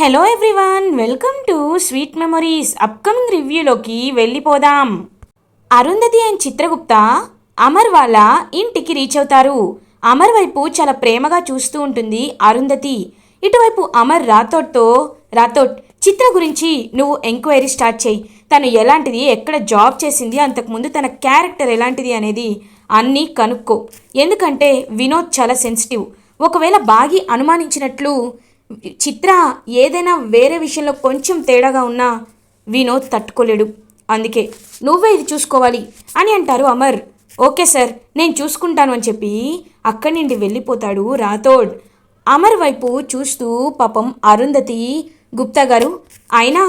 Hello everyone welcome to sweet memories upcoming రివ్యూలోకి వెళ్ళిపోదాం. Arundhati and Chitragupta Amar వాళ్ళ ఇంటికి రీచ్ అవుతారు. అమర్ వైపు చాలా ప్రేమగా చూస్తూ ఉంటుంది అరుంధతి. ఇటువైపు అమర్ రాథోడ్తో రాథోడ్ చిత్ర గురించి నువ్వు ఎంక్వైరీ స్టార్ట్ చేయి. తను ఎలాంటిది ఎక్కడ జాబ్ చేసింది అంతకుముందు తన క్యారెక్టర్ ఎలాంటిది అనేది అన్నీ కనుక్కో. ఎందుకంటే వినోద్ చాలా సెన్సిటివ్. ఒకవేళ బాగి అనుమానించినట్లు చిత్ర ఏదైనా వేరే విషయంలో కొంచెం తేడాగా ఉన్నా వినోద్ తట్టుకోలేడు. అందుకే నువ్వే ఇది చూసుకోవాలి అని అంటారు అమర్. ఓకే సార్ నేను చూసుకుంటాను అని చెప్పి అక్కడి నుండి వెళ్ళిపోతాడు రాథోడ్. అమర్ వైపు చూస్తూ పాపం అరుంధతి గుప్తా గారు అయినా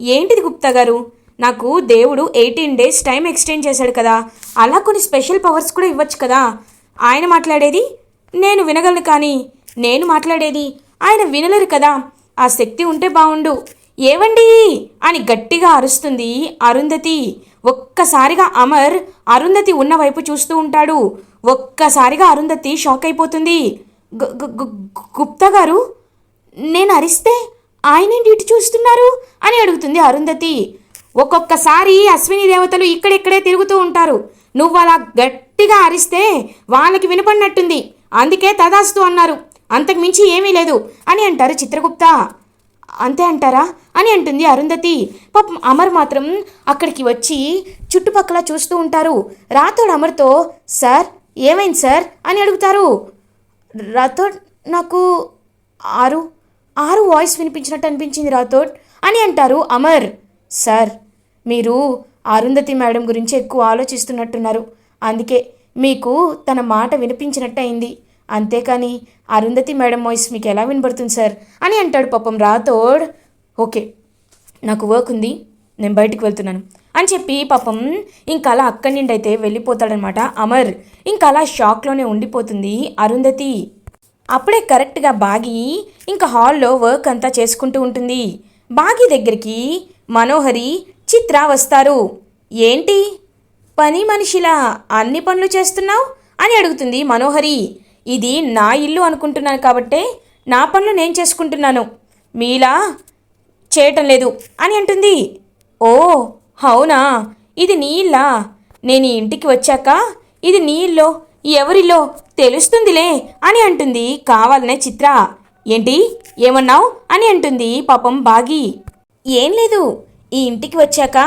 ఏంటిది గుప్తా గారు? నాకు దేవుడు ఎయిటీన్ డేస్ టైం ఎక్స్టెండ్ చేశాడు కదా. అలా కొన్ని స్పెషల్ పవర్స్ కూడా ఇవ్వచ్చు కదా. ఆయన మాట్లాడేది నేను వినగలను కానీ నేను మాట్లాడేది ఆయన వినలేరు కదా. ఆ శక్తి ఉంటే బావుండు. ఏవండి? అని గట్టిగా అరుస్తుంది అరుంధతి. ఒక్కసారిగా అమర్ అరుంధతి ఉన్న వైపు చూస్తూ ఉంటాడు. ఒక్కసారిగా అరుంధతి షాక్ అయిపోతుంది. గుప్తా గారు నేను అరిస్తే ఆయనేంటి ఇటు చూస్తున్నారు? అని అడుగుతుంది అరుంధతి. ఒక్కొక్కసారి అశ్విని దేవతలు ఇక్కడెక్కడే తిరుగుతూ ఉంటారు. నువ్వు అలా గట్టిగా అరిస్తే వాళ్ళకి వినపడినట్టుంది. అందుకే తదాస్తు అన్నారు. అంతకు మించి ఏమీ లేదు అని అంటారు చిత్రగుప్త. అంతే అంటారా? అని అంటుంది అరుంధతి. పాపం అమర్ మాత్రం అక్కడికి వచ్చి చుట్టుపక్కల చూస్తూ ఉంటారు. రాథోడ్ అమర్తో సార్ ఏమైంది సార్? అని అడుగుతారు. రాథోడ్ నాకు ఆరు ఆరు వాయిస్ వినిపించినట్టు అనిపించింది రాథోడ్ అని అంటారు అమర్. సార్ మీరు అరుంధతి మేడం గురించి ఎక్కువ ఆలోచిస్తున్నట్టున్నారు. అందుకే మీకు తన మాట వినిపించినట్టు అయింది. అంతేకాని అరుంధతి మేడం వాయిస్ మీకు ఎలా వినబడుతుంది సార్? అని అంటాడు పాపం రాథోడ్. ఓకే నాకు వర్క్ ఉంది నేను బయటికి వెళ్తున్నాను. అని చెప్పి పాపం ఇంకా అలా అక్కడి నుండి అయితే వెళ్ళిపోతాడనమాట అమర్. ఇంకా అలా షాక్లోనే ఉండిపోతుంది అరుంధతి. అప్పుడే కరెక్ట్గా బాగి ఇంకా హాల్లో వర్క్ అంతా చేసుకుంటూ ఉంటుంది. బాగి దగ్గరికి మనోహరి చిత్ర వస్తారు. ఏంటి? పని మనిషిలా అన్ని పనులు చేస్తున్నావు? అని అడుగుతుంది మనోహరి. ఇది నా ఇల్లు అనుకుంటున్నాను కాబట్టే నా పనులు నేను చేసుకుంటున్నాను. మీలా చేయటం లేదు అని అంటుంది. ఓ అవునా? ఇది నీ ఇల్లా? నేను ఈ ఇంటికి వచ్చాక ఇది నీ ఇల్లో? ఎవరిల్లో? తెలుస్తుందిలే అని అంటుంది కావాలనే చిత్ర. ఏంటి? ఏమన్నావు? అని అంటుంది పాపం బాగి. ఏం లేదు. ఈ ఇంటికి వచ్చాక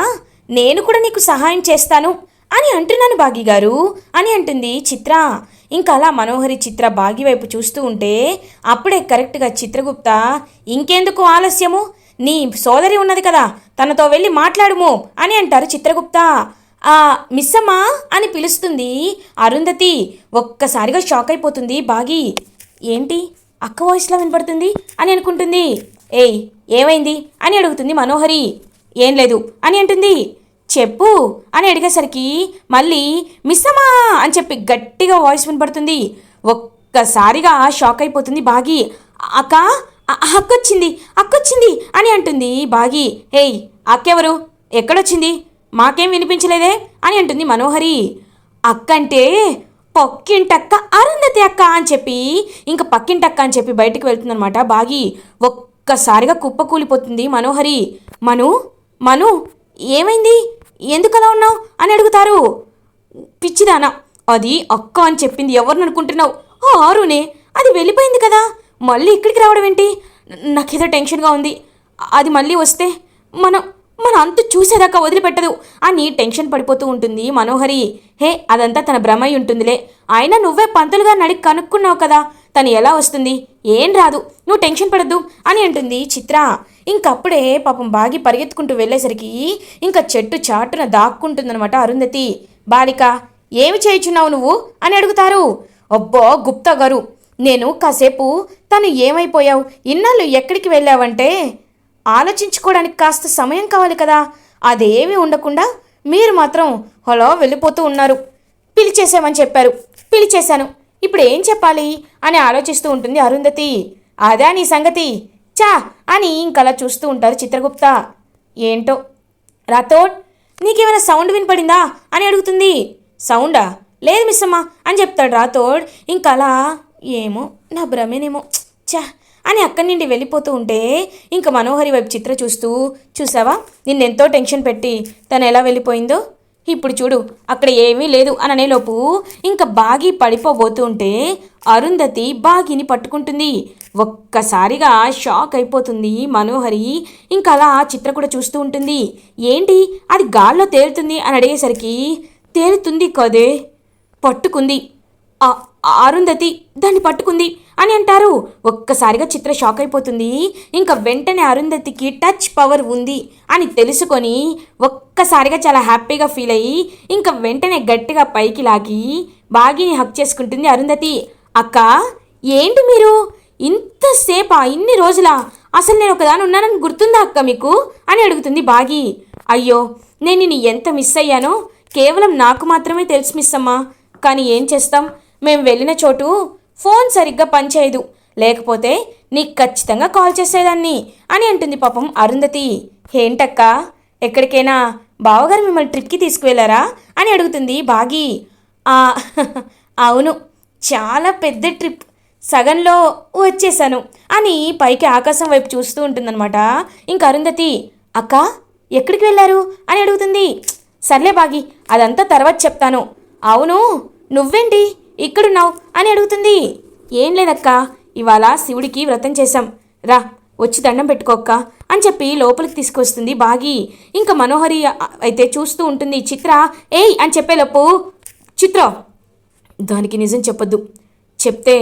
నేను కూడా నీకు సహాయం చేస్తాను. అని అంటున్నాను బాగి గారు. అని అంటుంది చిత్ర. ఇంకా అలా మనోహరి చిత్ర బాగి వైపు చూస్తూ ఉంటే అప్పుడే కరెక్ట్గా చిత్రగుప్త ఇంకెందుకు ఆలస్యము? నీ సోదరి ఉన్నది కదా తనతో వెళ్ళి మాట్లాడుము అని అంటారు చిత్రగుప్త. ఆ మిస్సమ్మా అని పిలుస్తుంది అరుంధతి. ఒక్కసారిగా షాక్ అయిపోతుంది బాగి. ఏంటి? అక్క వాయిస్లో వినపడుతుంది? అని అనుకుంటుంది. ఏయ్ ఏమైంది? అని అడుగుతుంది మనోహరి. ఏం లేదు అని అంటుంది. చెప్పు అని అడిగేసరికి మళ్ళీ మిస్సమ్మా అని చెప్పి గట్టిగా వాయిస్ వినపడుతుంది. ఒక్కసారిగా షాక్ అయిపోతుంది బాగి. అక్క అక్కొచ్చింది అక్కొచ్చింది అని అంటుంది బాగి. హేయ్ అక్కెవరు? ఎక్కడొచ్చింది? మాకేం వినిపించలేదే అని అంటుంది మనోహరి. అక్క అంటే పక్కింటక్క అరుంధతి అక్క అని చెప్పి ఇంకా పక్కింటక్క అని చెప్పి బయటకు వెళ్తుందనమాట బాగి. ఒక్కసారిగా కుప్పకూలిపోతుంది మనోహరి. మను మను ఏమైంది? ఎందుకలా ఉన్నావు అని అడుగుతారు. పిచ్చిదానా అది అక్క అని చెప్పింది ఎవరిని అనుకుంటున్నావు? ఆరునే అది వెళ్ళిపోయింది కదా. మళ్ళీ ఇక్కడికి రావడం ఏంటి? నాకేదో టెన్షన్గా ఉంది. అది మళ్ళీ వస్తే మనం మన అంతు చూసేదాకా వదిలిపెట్టదు. అని టెన్షన్ పడిపోతూ ఉంటుంది మనోహరి. హే అదంతా తన భ్రమ ఉంటుందిలే. అయినా నువ్వే పంతులుగా నడికి కనుక్కున్నావు కదా. తను ఎలా వస్తుంది? ఏం రాదు. నువ్వు టెన్షన్ పడద్దు అని అంటుంది చిత్ర. ఇంకప్పుడే పాపం బాగి పరిగెత్తుకుంటూ వెళ్ళేసరికి ఇంకా చెట్టు చాటున దాక్కుంటుందనమాట అరుంధతి. బాలిక ఏమి చేయుచున్నావు నువ్వు? అని అడుగుతారు. అబ్బో గుప్తా గారు నేను కాసేపు తను ఏమైపోయావు? ఇన్నాళ్ళు ఎక్కడికి వెళ్ళావంటే? ఆలోచించుకోవడానికి కాస్త సమయం కావాలి కదా. అదేమీ ఉండకుండా మీరు మాత్రం హలో వెళ్ళిపోతూ ఉన్నారు. పిలిచేసామని చెప్పారు. పిలిచేశాను. ఇప్పుడు ఏం చెప్పాలి? అని ఆలోచిస్తూ ఉంటుంది అరుంధతి. అదా నీ సంగతి. చా అని ఇంకలా చూస్తూ ఉంటారు చిత్రగుప్త. ఏంటో? రాథోడ్ నీకేమైనా సౌండ్ వినపడిందా? అని అడుగుతుంది. సౌండా? లేదు మిస్సమ్మా అని చెప్తాడు రాథోడ్ ఇంకలా అలా ఏమో నా భ్రమేనేమో. చా అని అక్కడి నుండి వెళ్ళిపోతూ ఉంటే ఇంకా మనోహరి వైపు చిత్ర చూస్తూ చూసావా? నిన్నెంతో టెన్షన్ పెట్టి తను ఎలా వెళ్ళిపోయిందో? ఇప్పుడు చూడు అక్కడ ఏమీ లేదు అని అనేలోపు ఇంకా బాగి పడిపోబోతుంటే అరుంధతి బాగిని పట్టుకుంటుంది. ఒక్కసారిగా షాక్ అయిపోతుంది మనోహరి. ఇంకా అలా చిత్ర కూడా చూస్తూ ఉంటుంది. ఏంటి? అది గాల్లో తేలుతుంది అని అడిగేసరికి తేలుతుంది కదే. పట్టుకుంది. ఆ అరుంధతి దాన్ని పట్టుకుంది అని అంటారు. ఒక్కసారిగా చిత్ర షాక్ అయిపోతుంది. ఇంకా వెంటనే అరుంధతికి టచ్ పవర్ ఉంది అని తెలుసుకొని ఒక్కసారిగా చాలా హ్యాపీగా ఫీల్ అయ్యి ఇంకా వెంటనే గట్టిగా పైకి లాగి బాగిని హక్ చేసుకుంటుంది అరుంధతి. అక్క ఏంటి మీరు? ఇంతసేపా? ఇన్ని రోజులా? అసలు నేను ఒకదాని ఉన్నానని గుర్తుందా అక్క మీకు? అని అడుగుతుంది బాగి. అయ్యో నేను నిన్ను ఎంత మిస్ అయ్యానో? కేవలం నాకు మాత్రమే తెలుసు మిస్ అమ్మా. కానీ ఏం చేస్తాం? మేము వెళ్ళిన చోటు ఫోన్ సరిగ్గా పనిచేయదు. లేకపోతే నీకు ఖచ్చితంగా కాల్ చేసేదాన్ని అని అంటుంది పాపం అరుంధతి. ఏంటక్క? ఎక్కడికైనా బావగారు మిమ్మల్ని ట్రిప్కి తీసుకువెళ్ళారా? అని అడుగుతుంది బాగి. అవును చాలా పెద్ద ట్రిప్. సగంలో వచ్చేసాను అని పైకి ఆకాశం వైపు చూస్తూ ఉంటుందన్నమాట. ఇంక అరుంధతి అక్క ఎక్కడికి వెళ్ళారు? అని అడుగుతుంది. సర్లే బాగి అదంతా తర్వాత చెప్తాను. అవును నువ్వేంటి? ఇక్కడున్నావు అని అడుగుతుంది. ఏం లేదక్క ఇవాళ శివుడికి వ్రతం చేశాం. రా వచ్చి దండం పెట్టుకోక్క అని చెప్పి లోపలికి తీసుకొస్తుంది బాగి. ఇంకా మనోహరి అయితే చూస్తూ ఉంటుంది చిత్ర ఏయ్ అని చెప్పేలోపు చిత్ర దానికి నిజం చెప్పొద్దు. చెప్తే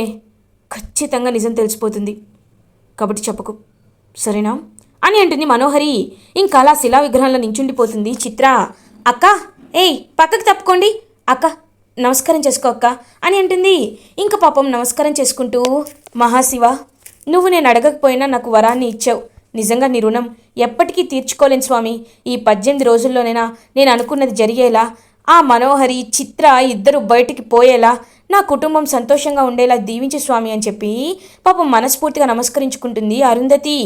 ఖచ్చితంగా నిజం తెలిసిపోతుంది. కాబట్టి చెప్పకు. సరేనా? అని అంటుంది మనోహరి. ఇంకా అలా శిలా విగ్రహంలో నించుండిపోతుంది చిత్ర. అక్క ఏయ్ పక్కకు తప్పుకోండి. అక్క నమస్కారం చేసుకో అక్క. అని అంటుంది. ఇంకా పాపం నమస్కారం చేసుకుంటూ మహాశివ నువ్వు నేను అడగకపోయినా నాకు వరాన్ని ఇచ్చావు. నిజంగా నీ రుణం ఎప్పటికీ తీర్చుకోలేను స్వామి. ఈ పద్దెనిమిది రోజుల్లోనైనా నేను అనుకున్నది జరిగేలా ఆ మనోహరి చిత్ర ఇద్దరు బయటికి పోయేలా నా కుటుంబం సంతోషంగా ఉండేలా దీవించు స్వామి అని చెప్పి పాపం మనస్ఫూర్తిగా నమస్కరించుకుంటుంది అరుంధతి.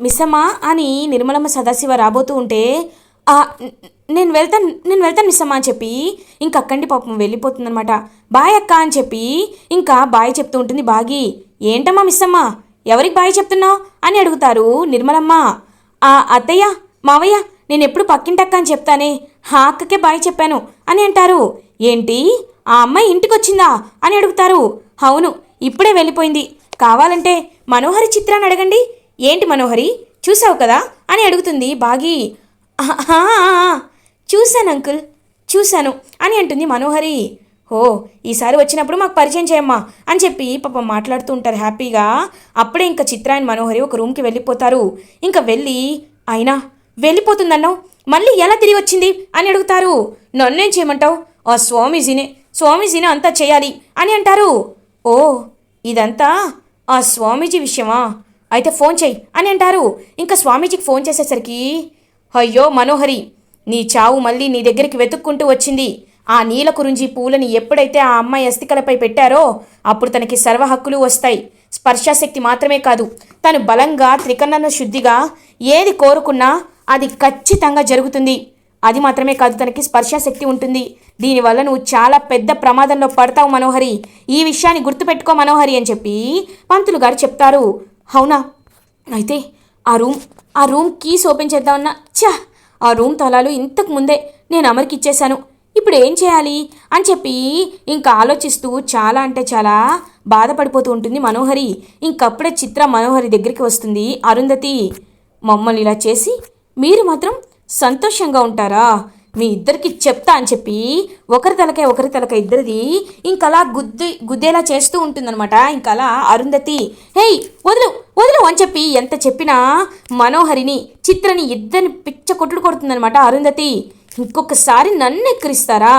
మిసమా అని నిర్మలమ్మ సదాశివ రాబోతూ ఉంటే "ఆ, నేను వెళ్తాను నేను వెళ్తాను మిస్సమ్మ అని చెప్పి ఇంక అక్కండి పాపం వెళ్ళిపోతుందనమాట బాయ్ అక్క అని చెప్పి ఇంకా బాయ్ చెప్తూ ఉంటుంది బాగి ఏంటమ్మా మిస్సమ్మ? ఎవరికి బాయ్ చెప్తున్నావు? అని అడుగుతారు నిర్మలమ్మ. ఆ అత్తయ్య మావయ్య నేను ఎప్పుడు పక్కింటక్క అని చెప్తానే ఆ అక్కకే బాయ్ చెప్పాను అని అంటారు. ఏంటి? ఆ అమ్మాయి ఇంటికి వచ్చిందా అని అడుగుతారు. అవును ఇప్పుడే వెళ్ళిపోయింది. కావాలంటే మనోహరి చిత్రాన్ని అడగండి. ఏంటి మనోహరి? చూసావు కదా? అని అడుగుతుంది బాగి. చూశాను అంకుల్ చూశాను. అని అంటుంది మనోహరి. ఓ ఈసారి వచ్చినప్పుడు మాకు పరిచయం చేయమ్మా అని చెప్పి పాపం మాట్లాడుతూ ఉంటారు హ్యాపీగా. అప్పుడే ఇంకా చిత్రాయన్ మనోహరి ఒక రూమ్కి వెళ్ళిపోతారు. ఇంకా వెళ్ళి అయినా వెళ్ళిపోతుందన్నావు? మళ్ళీ ఎలా తిరిగి వచ్చింది? అని అడుగుతారు. నన్నేం చేయమంటావు? ఆ స్వామీజీనే స్వామీజీనే అంతా చేయాలి అని అంటారు. ఓ ఇదంతా ఆ స్వామీజీ విషయమా? అయితే ఫోన్ చెయ్యి అని అంటారు. ఇంకా స్వామీజీకి ఫోన్ చేసేసరికి అయ్యో మనోహరి నీ చావు మళ్ళీ నీ దగ్గరికి వెతుక్కుంటూ వచ్చింది. ఆ నీల కురుంజి పూలని ఎప్పుడైతే ఆ అమ్మాయి అస్థికలపై పెట్టారో అప్పుడు తనకి సర్వ హక్కులు వస్తాయి. స్పర్శాశక్తి మాత్రమే కాదు తను బలంగా త్రికన్నన శుద్ధిగా ఏది కోరుకున్నా అది ఖచ్చితంగా జరుగుతుంది. అది మాత్రమే కాదు తనకి స్పర్శాశక్తి ఉంటుంది. దీనివల్ల నువ్వు చాలా పెద్ద ప్రమాదంలో పడతావు మనోహరి. ఈ విషయాన్ని గుర్తుపెట్టుకో మనోహరి అని చెప్పి పంతులు గారు చెప్తారు. అవునా? అయితే ఆ రూమ్ ఆ రూమ్ కీస్ ఓపెన్ చేద్దామన్నా ఛా! ఆ రూమ్ తాళాలు ఇంతకు ముందే నేను అమరికిచ్చేశాను ఇప్పుడు ఏం చేయాలి? అని చెప్పి ఇంకా ఆలోచిస్తూ చాలా అంటే చాలా బాధపడిపోతూ ఉంటుంది మనోహరి. ఇంకప్పుడే చిత్ర మనోహరి దగ్గరికి వస్తుంది. అరుంధతి మమ్మల్ని ఇలా చేసి మీరు మాత్రం సంతోషంగా ఉంటారా? మీ ఇద్దరికి చెప్తా అని చెప్పి ఒకరి తలకే ఒకరి తలకాయ ఇద్దరిది ఇంకలా గుద్ది గుద్దేలా చేస్తూ ఉంటుందన్నమాట. ఇంకలా అరుంధతి హేయ్ వదులు వదులు అని చెప్పి ఎంత చెప్పినా మనోహరిని చిత్రని ఇద్దరిని పిచ్చ కొట్లు కొడుతుందనమాట అరుంధతి. ఇంకొకసారి నన్ను ఎక్కిరిస్తారా?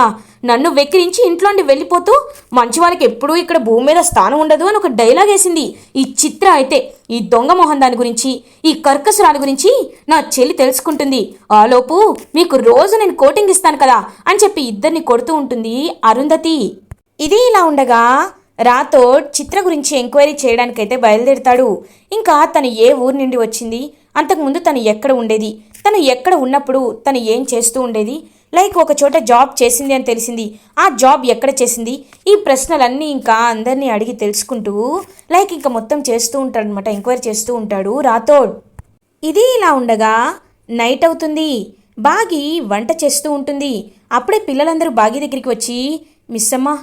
నన్ను వెక్కిరించి ఇంట్లోండి వెళ్ళిపోతూ మంచి వాళ్ళకి ఎప్పుడూ ఇక్కడ భూమి మీద స్థానం ఉండదు అని ఒక డైలాగ్ వేసింది. ఈ చిత్ర అయితే ఈ దొంగ మొహం దాని గురించి ఈ కర్కసురాని గురించి నా చెల్లి తెలుసుకుంటుంది. ఆలోపు మీకు రోజు నేను కోటింగ్ ఇస్తాను కదా అని చెప్పి ఇద్దరిని కొడుతూ ఉంటుంది అరుంధతి. ఇది ఇలా ఉండగా రాతో చిత్ర గురించి ఎంక్వైరీ చేయడానికైతే బయలుదేరుతాడు. ఇంకా తను ఏ ఊరు నుండి వచ్చింది? అంతకుముందు తను ఎక్కడ ఉండేది? తను ఎక్కడ ఉన్నప్పుడు తను ఏం చేస్తూ ఉండేది? లైక్ ఒక చోట జాబ్ చేసింది అని తెలిసింది. ఆ జాబ్ ఎక్కడ చేసింది? ఈ ప్రశ్నలన్నీ ఇంకా అందరినీ అడిగి తెలుసుకుంటూ లైక్ ఇంకా మొత్తం చేస్తూ ఉంటాడు అనమాట ఎంక్వైరీ చేస్తూ ఉంటాడు రాథోడ్. ఇది ఇలా ఉండగా నైట్ అవుతుంది. బాగి వంట చేస్తూ ఉంటుంది. అప్పుడే పిల్లలందరూ బాగి దగ్గరికి వచ్చి మిస్ అమ్మ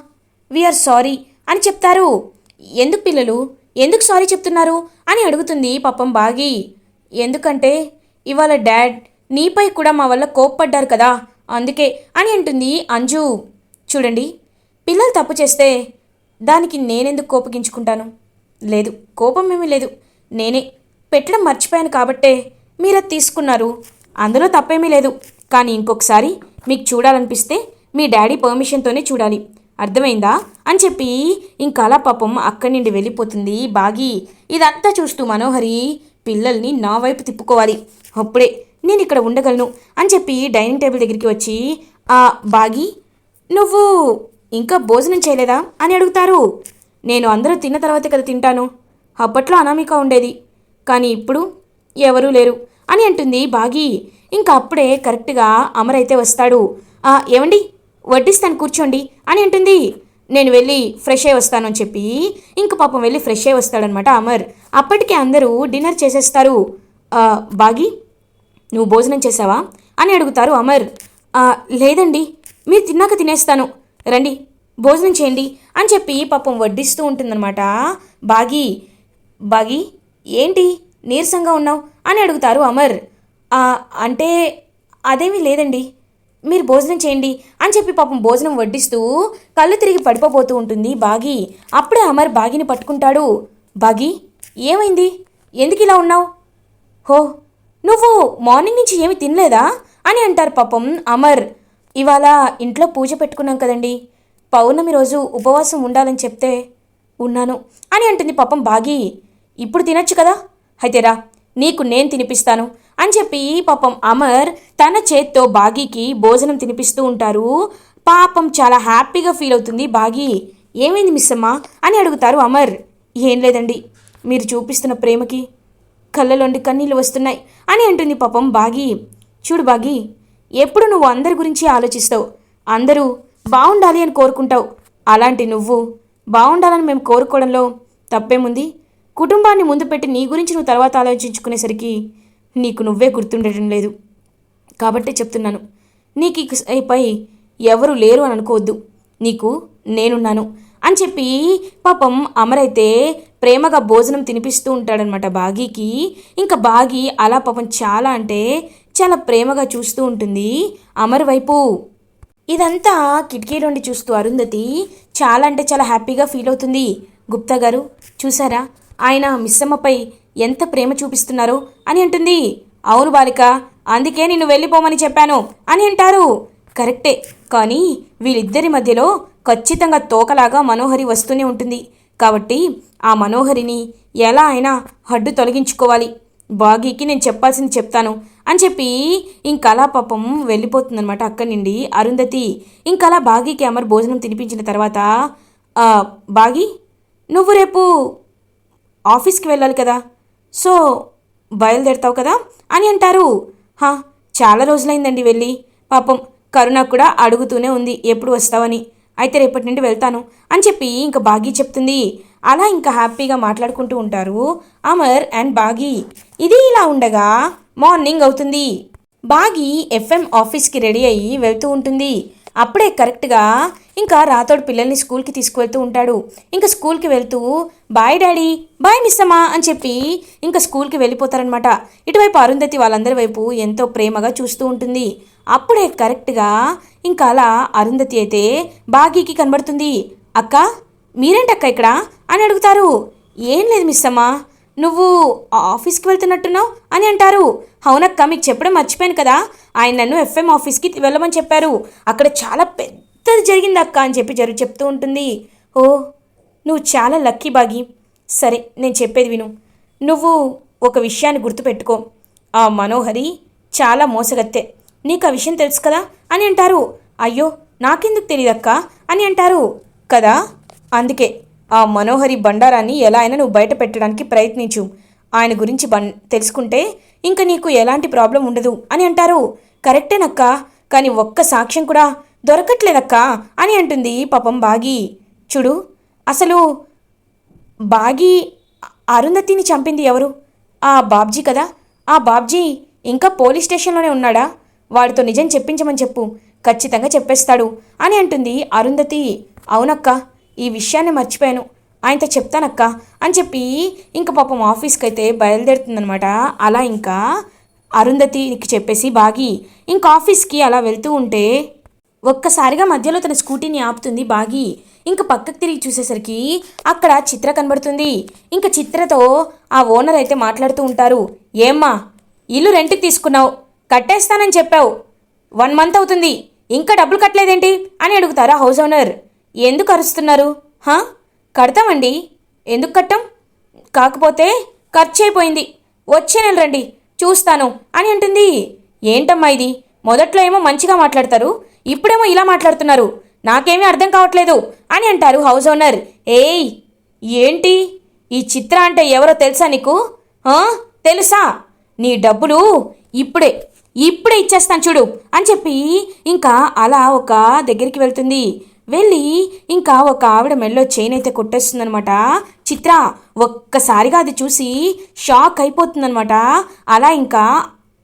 వీఆర్ సారీ అని చెప్తారు. ఎందుకు పిల్లలు? ఎందుకు సారీ చెప్తున్నారు? అని అడుగుతుంది పాపం బాగి. ఎందుకంటే ఇవాళ డాడ్ నీపై కూడా మా వల్ల కోప్పడ్డారు కదా అందుకే అని అంటుంది అంజు. చూడండి పిల్లలు తప్పు చేస్తే దానికి నేనెందుకు కోపగించుకుంటాను? లేదు కోపం ఏమీ లేదు. నేనే పెట్టడం మర్చిపోయాను కాబట్టే మీరు అది తీసుకున్నారు. అందులో తప్పేమీ లేదు. కానీ ఇంకొకసారి మీకు చూడాలనిపిస్తే మీ డాడీ పర్మిషన్తోనే చూడాలి. అర్థమైందా? అని చెప్పి ఇంకా అలా పాపం అక్కడి నుండి వెళ్ళిపోతుంది బాగి. ఇదంతా చూస్తూ మనోహరి పిల్లల్ని నా వైపు తిప్పుకోవాలి. అప్పుడే నేను ఇక్కడ ఉండగలను అని చెప్పి డైనింగ్ టేబుల్ దగ్గరికి వచ్చి ఆ బాగి నువ్వు ఇంకా భోజనం చేయలేదా? అని అడుగుతారు. నేను అందరూ తిన్న తర్వాతే కదా తింటాను. అప్పట్లో అనామిక ఉండేది. కానీ ఇప్పుడు ఎవరూ లేరు. అని అంటుంది బాగి. ఇంకా అప్పుడే కరెక్ట్గా అమరైతే వస్తాడు. ఏమండి వడ్డిస్తాను కూర్చోండి. అని అంటుంది. నేను వెళ్ళి ఫ్రెష్ అయి వస్తాను అని చెప్పి ఇంక పాపం వెళ్ళి ఫ్రెష్ అయి వస్తాడనమాట అమర్. అప్పటికే అందరూ డిన్నర్ చేసేస్తారు. బాగి నువ్వు భోజనం చేసావా? అని అడుగుతారు అమర్. లేదండి మీరు తిన్నాక తినేస్తాను. రండి భోజనం చేయండి. అని చెప్పి పాపం వడ్డిస్తూ ఉంటుందన్నమాట. బాగి బాగి ఏంటి నీరసంగా ఉన్నావు? అని అడుగుతారు అమర్. అంటే అదేమీ లేదండి. మీరు భోజనం చేయండి అని చెప్పి పాపం భోజనం వడ్డిస్తూ కళ్ళు తిరిగి పడిపోబోతూ ఉంటుంది బాగి. అప్పుడే అమర్ బాగిని పట్టుకుంటాడు. బాగి ఏమైంది? ఎందుకు ఇలా ఉన్నావు? హో నువ్వు మార్నింగ్ నుంచి ఏమి తినలేదా? అని అంటారు పాపం అమర్. ఇవాళ ఇంట్లో పూజ పెట్టుకున్నాం కదండి. పౌర్ణమి రోజు ఉపవాసం ఉండాలని చెప్తే ఉన్నాను అని అంటుంది పాపం బాగి. ఇప్పుడు తినొచ్చు కదా? అయితే రా నీకు నేను తినిపిస్తాను. అని చెప్పి పాపం అమర్ తన చేత్తో బాగీకి భోజనం తినిపిస్తూ ఉంటారు. పాపం చాలా హ్యాపీగా ఫీల్ అవుతుంది. బాగీ ఏమైంది మిస్ అమ్మా అని అడుగుతారు అమర్. ఏం లేదండి మీరు చూపిస్తున్న ప్రేమకి కళ్ళలోండి కన్నీళ్ళు వస్తున్నాయి అని అంటుంది పాపం బాగి. చూడు బాగి ఎప్పుడు నువ్వు అందరి గురించి ఆలోచిస్తావు? అందరూ బాగుండాలి అని కోరుకుంటావు. అలాంటి నువ్వు బాగుండాలని మేము కోరుకోవడంలో తప్పేముంది? కుటుంబాన్ని ముందు పెట్టి నీ గురించి నువ్వు తర్వాత ఆలోచించుకునేసరికి నీకు నువ్వే గుర్తుండటం లేదు. కాబట్టే చెప్తున్నాను నీకు ఇకపై ఎవరు లేరు అని అనుకోవద్దు. నీకు నేనున్నాను అని చెప్పి పాపం అమరైతే ప్రేమగా భోజనం తినిపిస్తూ ఉంటాడనమాట బాగీకి. ఇంకా బాగి అలా పాపం చాలా అంటే చాలా ప్రేమగా చూస్తూ ఉంటుంది అమర్ వైపు. ఇదంతా కిటికీలోండి చూస్తూ అరుంధతి చాలా అంటే చాలా హ్యాపీగా ఫీల్ అవుతుంది. గుప్తా గారు చూసారా? ఆయన మిస్సమ్మపై ఎంత ప్రేమ చూపిస్తున్నారో? అని అంటుంది. అవును బాలిక అందుకే నిన్ను వెళ్ళిపోమని చెప్పాను అని అంటారు. కరెక్టే కానీ వీళ్ళిద్దరి మధ్యలో ఖచ్చితంగా తోకలాగా మనోహరి వస్తూనే ఉంటుంది. కాబట్టి ఆ మనోహరిని ఎలా అయినా హడ్డు తొలగించుకోవాలి. బాగీకి నేను చెప్పాల్సింది చెప్తాను అని చెప్పి ఇంకలా పాపం వెళ్ళిపోతుందనమాట అక్కడి నుండి అరుంధతి. ఇంకలా బాగీకి అమర్ భోజనం తినిపించిన తర్వాత బాగీ బాగి నువ్వు రేపు ఆఫీస్కి వెళ్ళాలి కదా? సో బయలుదేరతావు కదా? అని అంటారు. హా చాలా రోజులైందండి వెళ్ళి. పాపం కరుణ కూడా అడుగుతూనే ఉంది ఎప్పుడు వస్తావని. అయితే రేపటి నుండి వెళ్తాను అని చెప్పి ఇంకా బాగీ చెప్తుంది. అలా ఇంకా హ్యాపీగా మాట్లాడుకుంటూ ఉంటారు అమర్ అండ్ బాగీ. ఇది ఇలా ఉండగా మార్నింగ్ అవుతుంది. బాగి ఎఫ్ఎం ఆఫీస్కి రెడీ అయ్యి వెళ్తూ ఉంటుంది. అప్పుడే కరెక్ట్గా ఇంకా రాతోడు పిల్లల్ని స్కూల్కి తీసుకువెళ్తూ ఉంటాడు. ఇంకా స్కూల్కి వెళ్తూ బాయ్ డాడీ బాయ్ మిస్ అమ్మా అని చెప్పి ఇంకా స్కూల్కి వెళ్ళిపోతారనమాట ఇటువైపు అరుంధతి వాళ్ళందరి వైపు ఎంతో ప్రేమగా చూస్తూ ఉంటుంది. అప్పుడే కరెక్ట్గా ఇంకా అలా అరుంధతి అయితే బాగీకి కనబడుతుంది. అక్క మీరేంటక్క ఇక్కడ? అని అడుగుతారు. ఏం లేదు మిస్ అమ్మా నువ్వు ఆఫీస్కి వెళ్తున్నట్టున్నావు అని అంటారు. అవునక్క మీకు చెప్పడం మర్చిపోయాను కదా. ఆయన నన్ను ఎఫ్ఎం ఆఫీస్కి వెళ్ళమని చెప్పారు. అక్కడ చాలా పెద్దది జరిగింది అక్క అని చెప్పి జరుగు చెప్తూ ఉంటుంది. ఓ నువ్వు చాలా లక్కీ బాగి. సరే నేను చెప్పేది విను. నువ్వు ఒక విషయాన్ని గుర్తుపెట్టుకో. ఆ మనోహరి చాలా మోసగత్తె. నీకు ఆ విషయం తెలుసు కదా అని అంటారు. అయ్యో నాకెందుకు తెలియదక్క అని అంటారు. కదా? అందుకే. ఆ మనోహరి బండారాన్ని ఎలా అయినా నువ్వు బయట పెట్టడానికి ప్రయత్నించు. ఆయన గురించి బన్ తెలుసుకుంటే ఇంక నీకు ఎలాంటి ప్రాబ్లం ఉండదు అని అంటారు. కరెక్టేనక్క కానీ ఒక్క సాక్ష్యం కూడా దొరకట్లేదక్కా అని అంటుంది పాపం బాగి. చూడు అసలు బాగి అరుంధతిని చంపింది ఎవరు? ఆ బాబ్జీ కదా? ఆ బాబ్జీ ఇంకా పోలీస్ స్టేషన్లోనే ఉన్నాడా? వాడితో నిజం చెప్పించమని చెప్పు ఖచ్చితంగా చెప్పేస్తాడు అని అంటుంది అరుంధతి. అవునక్క ఈ విషయాన్ని మర్చిపోయాను. ఆయనతో చెప్తానక్క అని చెప్పి ఇంకా పాపం ఆఫీస్కి అయితే బయలుదేరుతుందనమాట అలా ఇంకా అరుంధతికి చెప్పేసి బాగి ఇంకా ఆఫీస్కి అలా వెళ్తూ ఉంటే ఒక్కసారిగా మధ్యలో తన స్కూటీని ఆపుతుంది బాగి. ఇంక పక్కకు తిరిగి చూసేసరికి అక్కడ చిత్ర కనబడుతుంది. ఇంక చిత్రతో ఆ ఓనర్ అయితే మాట్లాడుతూ ఉంటారు. ఏమ్మా ఇల్లు రెంట్కి తీసుకున్నావు. కట్టేస్తానని చెప్పావు. వన్ మంత్ అవుతుంది. ఇంకా డబ్బులు కట్టలేదేంటి? అని అడుగుతారా హౌస్ ఓనర్. ఎందుకు అరుస్తున్నారు? హా? కడతామండి. ఎందుకు కట్టం? కాకపోతే ఖర్చు అయిపోయింది వచ్చే నెల రండి. చూస్తాను అని అంటుంది. ఏంటమ్మా ఇది? మొదట్లో ఏమో మంచిగా మాట్లాడతారు ఇప్పుడేమో ఇలా మాట్లాడుతున్నారు. నాకేమీ అర్థం కావట్లేదు అని అంటారు హౌస్ ఓనర్. ఏయ్! ఏంటి? ఈ చిత్ర అంటే ఎవరో తెలుసా నీకు? తెలుసా? నీ డబ్బులు ఇప్పుడే ఇప్పుడే ఇచ్చేస్తాను చూడు అని చెప్పి ఇంకా అలా ఒక దగ్గరికి వెళ్తుంది. వెళ్ళి ఇంకా ఒక ఆవిడ మెల్లో చైన్ అయితే కొట్టేస్తుందనమాట చిత్ర ఒక్కసారిగా అది చూసి షాక్ అయిపోతుందనమాట అలా ఇంకా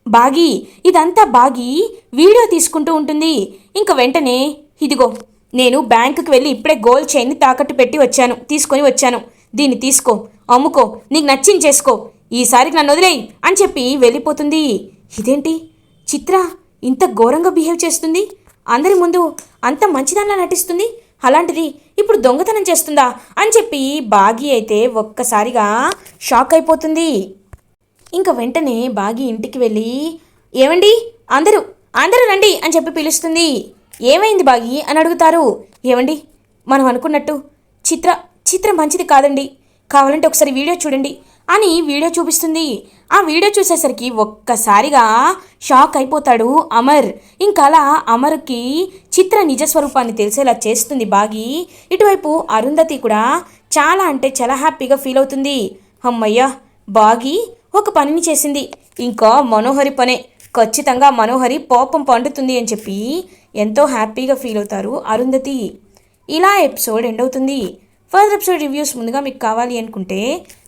బాగి ఇదంతా బాగి వీడియో తీసుకుంటూ ఉంటుంది. ఇంకా వెంటనే ఇదిగో నేను బ్యాంకుకి వెళ్ళి ఇప్పుడే గోల్డ్ చైన్ని తాకట్టు పెట్టి వచ్చాను తీసుకొని వచ్చాను. దీన్ని తీసుకో అమ్ముకో నీకు నచ్చింది చేసుకో. ఈసారికి నన్ను వదిలేయి అని చెప్పి వెళ్ళిపోతుంది. ఇదేంటి? చిత్ర ఇంత ఘోరంగా బిహేవ్ చేస్తుంది? అందరి ముందు అంత మంచిదానిలా నటిస్తుంది? అలాంటిది ఇప్పుడు దొంగతనం చేస్తుందా? అని చెప్పి బాగి అయితే ఒక్కసారిగా షాక్ అయిపోతుంది. ఇంకా వెంటనే బాగి ఇంటికి వెళ్ళి ఏమండి? అందరూ అందరూ రండి అని చెప్పి పిలుస్తుంది. ఏమైంది బాగి? అని అడుగుతారు. ఏమండి? మనం అనుకున్నట్టు చిత్ర చిత్ర మంచిది కాదండి. కావాలంటే ఒకసారి వీడియో చూడండి. అని వీడియో చూపిస్తుంది. ఆ వీడియో చూసేసరికి ఒక్కసారిగా షాక్ అయిపోతాడు అమర్. ఇంకా అలా అమర్కి చిత్ర నిజస్వరూపాన్ని తెలిసేలా చేస్తుంది బాగి. ఇటువైపు అరుంధతి కూడా చాలా అంటే చాలా హ్యాపీగా ఫీల్ అవుతుంది. అమ్మయ్యా బాగి ఒక పనిని చేసింది. ఇంకా మనోహరి పనే. ఖచ్చితంగా మనోహరి పాపం పండుతుంది అని చెప్పి ఎంతో హ్యాపీగా ఫీల్ అవుతారు అరుంధతి. ఇలా ఎపిసోడ్ ఎండ్ అవుతుంది. ఫర్దర్ ఎపిసోడ్ రివ్యూస్ ముందుగా మీకు కావాలి అనుకుంటే